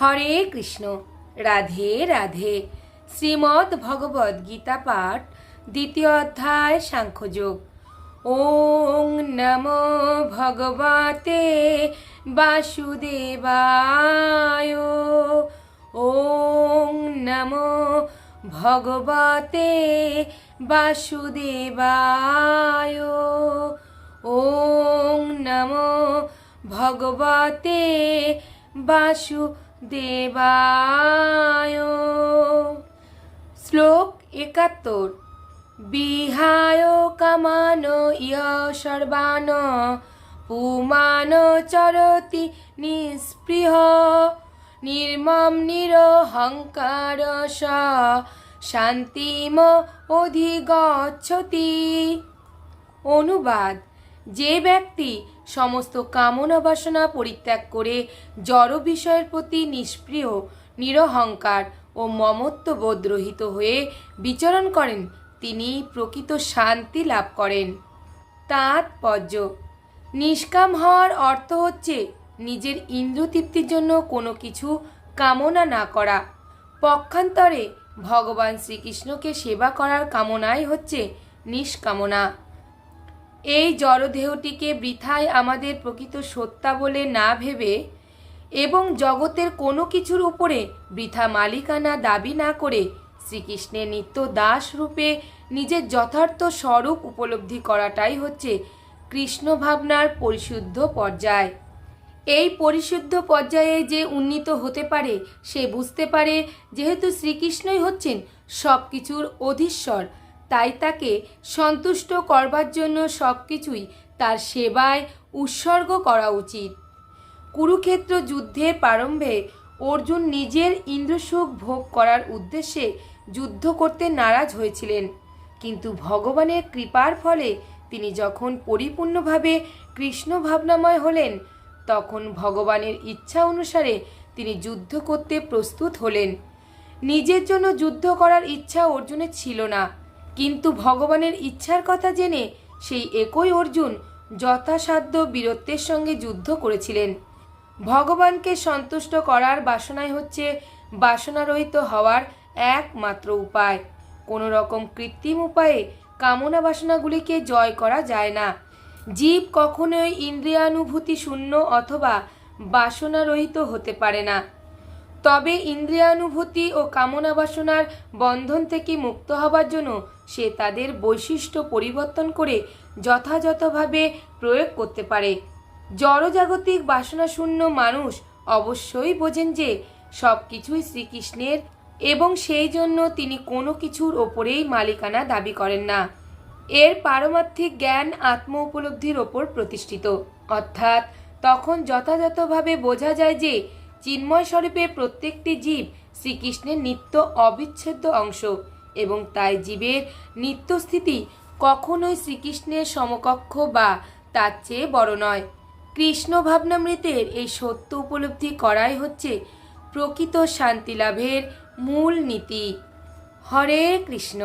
হরে কৃষ্ণ। রাধে রাধে। শ্রীমদ্ ভগবদ গীতা পাঠ, দ্বিতীয় অধ্যায়, সাংখ্যযোগ। ওং নমো ভগবতে বাসুদেবায়। ওং নমো ভগবতে বাসুদেবায়। ওং নমো ভগবতে বাসুদেবায় শ্লোক একাত্তর। বিহায় কামান ইয় সর্বান পুমান চরতি নিস্পৃহ নির্মম নিরহংকার শান্তিম অধিগচ্ছতি। অনুবাদ। যে ব্যক্তি সমস্ত কামনা বাসনা পরিত্যাগ করে জড় বিষয়ের প্রতি নিষ্প্রিয়, নিরহংকার ও মমত্ববোধ রহিত হয়ে বিচরণ করেন, তিনি প্রকৃত শান্তি লাভ করেন। তাৎপর্য, নিষ্কাম হওয়ার অর্থ হচ্ছে নিজের ইন্দ্রতৃপ্তির জন্য কোনো কিছু কামনা না করা। পক্ষান্তরে ভগবান শ্রীকৃষ্ণকে সেবা করার কামনাই হচ্ছে নিষ্কামনা। এই জড়দেহটিকে বৃথায় আমাদের প্রকৃত সত্তা বলে না ভেবে এবং জগতের কোনো কিছুর উপরে বৃথা মালিকানা দাবি না করে শ্রীকৃষ্ণের নিত্য দাস রূপে নিজের যথার্থ স্বরূপ উপলব্ধি করাটাই হচ্ছে কৃষ্ণ ভাবনার পরিশুদ্ধ পর্যায়। এই পরিশুদ্ধ পর্যায়ে যে উন্নীত হতে পারে, সে বুঝতে পারে যেহেতু শ্রীকৃষ্ণই হচ্ছেন সব কিছুর অধীশ্বর। তাই তাকে সন্তুষ্ট করবার জন্য সব কিছুই তার সেবায় উৎসর্গ করা উচিত। কুরুক্ষেত্র যুদ্ধের প্রারম্ভে অর্জুন নিজের ইন্দ্রসুখ ভোগ করার উদ্দেশ্যে যুদ্ধ করতে নারাজ হয়েছিলেন। কিন্তু ভগবানের কৃপার ফলে তিনি যখন পরিপূর্ণভাবে কৃষ্ণ ভাবনাময় হলেন, তখন ভগবানের ইচ্ছা অনুসারে তিনি যুদ্ধ করতে প্রস্তুত হলেন। নিজের জন্য যুদ্ধ করার ইচ্ছা অর্জুনের ছিল না। কিন্তু ভগবানের ইচ্ছার কথা জেনে সেই একই অর্জুন যথাসাধ্য বীরত্বের সঙ্গে যুদ্ধ করেছিলেন। ভগবানকে সন্তুষ্ট করার বাসনাই হচ্ছে বাসনারহিত হওয়ার একমাত্র উপায়। কোনো রকম কৃত্রিম উপায়ে কামনা বাসনাগুলিকে জয় করা যায় না। জীব কখনোই ইন্দ্রিয়ানুভূতি শূন্য অথবা বাসনারহিত হতে পারে না। তবে ইন্দ্রিয়ানুভূতি ও কামনা বাসনার বন্ধন থেকে মুক্ত হবার জন্য সে তাদের বৈশিষ্ট্য পরিবর্তন করে যথাযথভাবে প্রয়োগ করতে পারে। জড়জাগতিক বাসনাশূন্য মানুষ অবশ্যই বোঝেন যে সব কিছুই শ্রীকৃষ্ণের এবং সেই জন্য তিনি কোনো কিছুর ওপরেই মালিকানা দাবি করেন না। এর পারমার্থিক জ্ঞান আত্ম উপলব্ধির ওপর প্রতিষ্ঠিত। অর্থাৎ তখন যথাযথভাবে বোঝা যায় যে চিন্ময় স্বরূপে প্রত্যেকটি জীব শ্রীকৃষ্ণের নিত্য অবিচ্ছেদ্য অংশ এবং তাই জীবের নিত্যস্থিতি কখনোই শ্রীকৃষ্ণের সমকক্ষ বা তার চেয়ে বড় নয়। কৃষ্ণ ভাবনামৃতের এই সত্য উপলব্ধি করাই হচ্ছে প্রকৃত শান্তি লাভের মূল নীতি। হরে কৃষ্ণ।